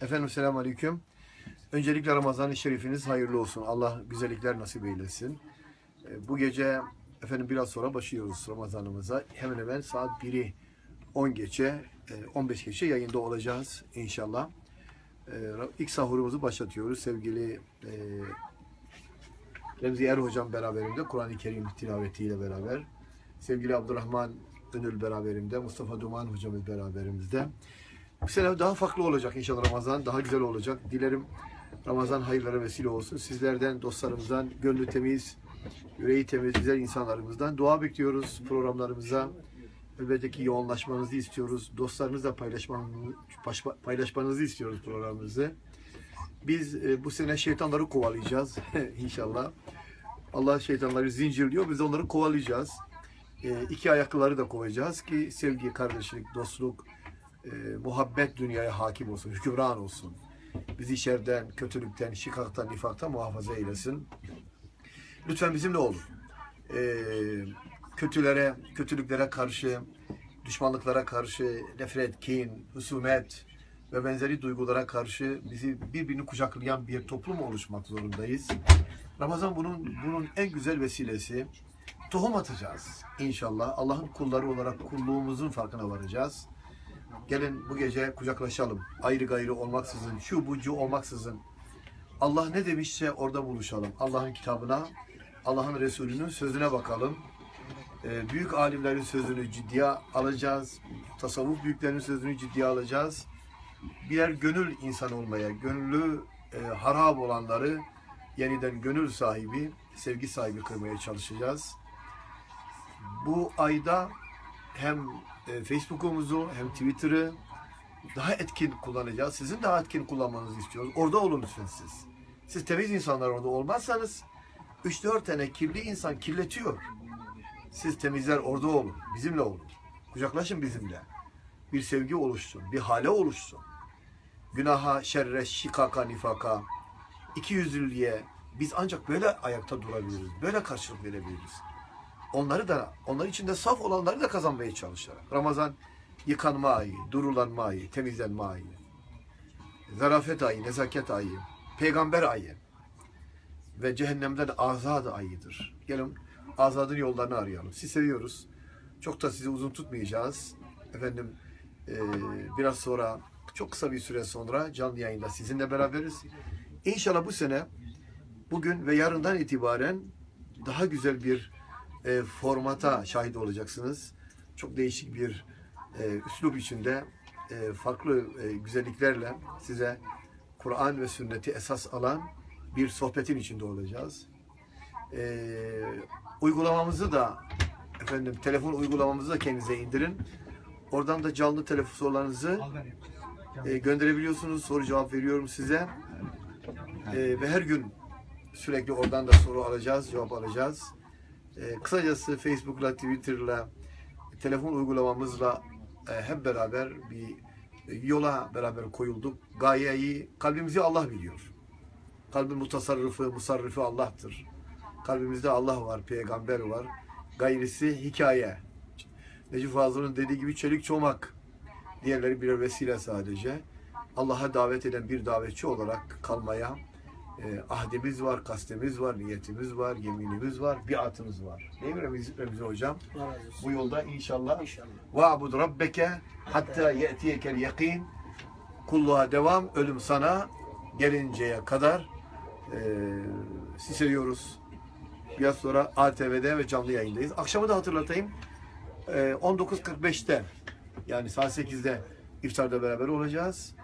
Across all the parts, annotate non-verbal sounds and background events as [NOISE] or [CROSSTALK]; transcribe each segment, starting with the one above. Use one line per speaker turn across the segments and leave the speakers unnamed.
Efendim selamun aleyküm. Öncelikle Ramazan-ı Şerifiniz hayırlı olsun. Allah güzellikler nasip eylesin. Ee, Bu gece efendim biraz sonra başlıyoruz Ramazanımıza. Hemen hemen saat 1'i 10 geçe, e, 15 geçe yayında olacağız inşallah. Ee, İlk sahurumuzu başlatıyoruz. Sevgili e, Remzi Er Hocam beraberimde Kur'an-ı Kerim tilavetiyle beraber. Sevgili Abdurrahman Önül beraberimde, Mustafa Duman hocamız beraberimizde. Bu sene daha farklı olacak inşallah Ramazan. Daha güzel olacak. Dilerim Ramazan hayırlara vesile olsun. Sizlerden, dostlarımızdan, gönlü temiz, yüreği temiz, güzel insanlarımızdan dua bekliyoruz programlarımıza. Elbette ki yoğunlaşmanızı istiyoruz. Dostlarınızla paylaşmanızı, istiyoruz programımızı. Biz e, bu sene şeytanları kovalayacağız [LAUGHS] inşallah. Allah şeytanları zincirliyor. Biz onları kovalayacağız. E, iki ayaklıları da kovacağız ki sevgi, kardeşlik, dostluk, e, muhabbet dünyaya hakim olsun, hükümran olsun. Bizi şerden, kötülükten, şikaktan, nifaktan muhafaza eylesin. Lütfen bizimle olun. E, kötülere, kötülüklere karşı, düşmanlıklara karşı, nefret, kin, husumet ve benzeri duygulara karşı bizi birbirini kucaklayan bir toplum oluşmak zorundayız. Ramazan bunun bunun en güzel vesilesi. Tohum atacağız inşallah. Allah'ın kulları olarak kulluğumuzun farkına varacağız. Gelin bu gece kucaklaşalım. Ayrı gayrı olmaksızın, şu bucu olmaksızın. Allah ne demişse orada buluşalım. Allah'ın kitabına, Allah'ın Resulü'nün sözüne bakalım. Ee, büyük alimlerin sözünü ciddiye alacağız. Tasavvuf büyüklerinin sözünü ciddiye alacağız. Birer gönül insan olmaya, gönlü e, harap olanları yeniden gönül sahibi, sevgi sahibi kılmaya çalışacağız. Bu ayda hem e, Facebook'umuzu hem Twitter'ı daha etkin kullanacağız. Sizin daha etkin kullanmanızı istiyoruz. Orada olun lütfen siz. Siz temiz insanlar orada olmazsanız 3-4 tane kirli insan kirletiyor. Siz temizler orada olun. Bizimle olun. Kucaklaşın bizimle. Bir sevgi oluşsun. Bir hale oluşsun. Günaha, şerre, şikaka, nifaka, iki yüzlülüğe biz ancak böyle ayakta durabiliriz. Böyle karşılık verebiliriz. Onları da, onlar içinde saf olanları da kazanmaya çalışarak. Ramazan yıkanma ayı, durulanma ayı, temizlenme ayı. Zarafet ayı, nezaket ayı, peygamber ayı ve cehennemden azad ayıdır. Gelin azadın yollarını arayalım. Sizi seviyoruz. Çok da sizi uzun tutmayacağız. Efendim eee, biraz sonra çok kısa bir süre sonra canlı yayında sizinle beraberiz. İnşallah bu sene bugün ve yarından itibaren daha güzel bir e, formata şahit olacaksınız. Çok değişik bir e, üslup içinde e, farklı e, güzelliklerle size Kur'an ve sünneti esas alan bir sohbetin içinde olacağız. E, uygulamamızı da efendim telefon uygulamamızı da kendinize indirin. Oradan da canlı telefon sorularınızı e, gönderebiliyorsunuz. Soru cevap veriyorum size. E, ve her gün sürekli oradan da soru alacağız, cevap alacağız. E, kısacası Facebook'la, Twitter'la, telefon uygulamamızla e, hep beraber bir yola beraber koyulduk. Gayeyi, kalbimizi Allah biliyor. Kalbin mutasarrıfı, musarrıfı Allah'tır. Kalbimizde Allah var, peygamber var. Gayrisi hikaye. Necip Fazıl'ın dediği gibi çelik çomak. Diğerleri birer vesile sadece. Allah'a davet eden bir davetçi olarak kalmaya e, ahdimiz var, kastemiz var, niyetimiz var, yeminimiz var, biatımız var. Değil mi Remiz, Remzi Hocam? Bu yolda inşallah. Va'bud rabbeke hatta ye'tiyekel yakin. Kulluğa devam, ölüm sana gelinceye kadar ee, e, siseliyoruz. Biraz sonra ATV'de ve canlı yayındayız. Akşamı da hatırlatayım. Ee, e, 19.45'te yani saat 8'de iftarda beraber olacağız.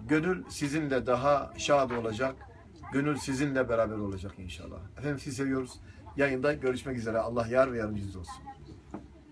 Gönül sizinle daha şad olacak Gönül sizinle beraber olacak inşallah. Efendim sizi seviyoruz. Yayında görüşmek üzere. Allah yar ve yardımcınız olsun.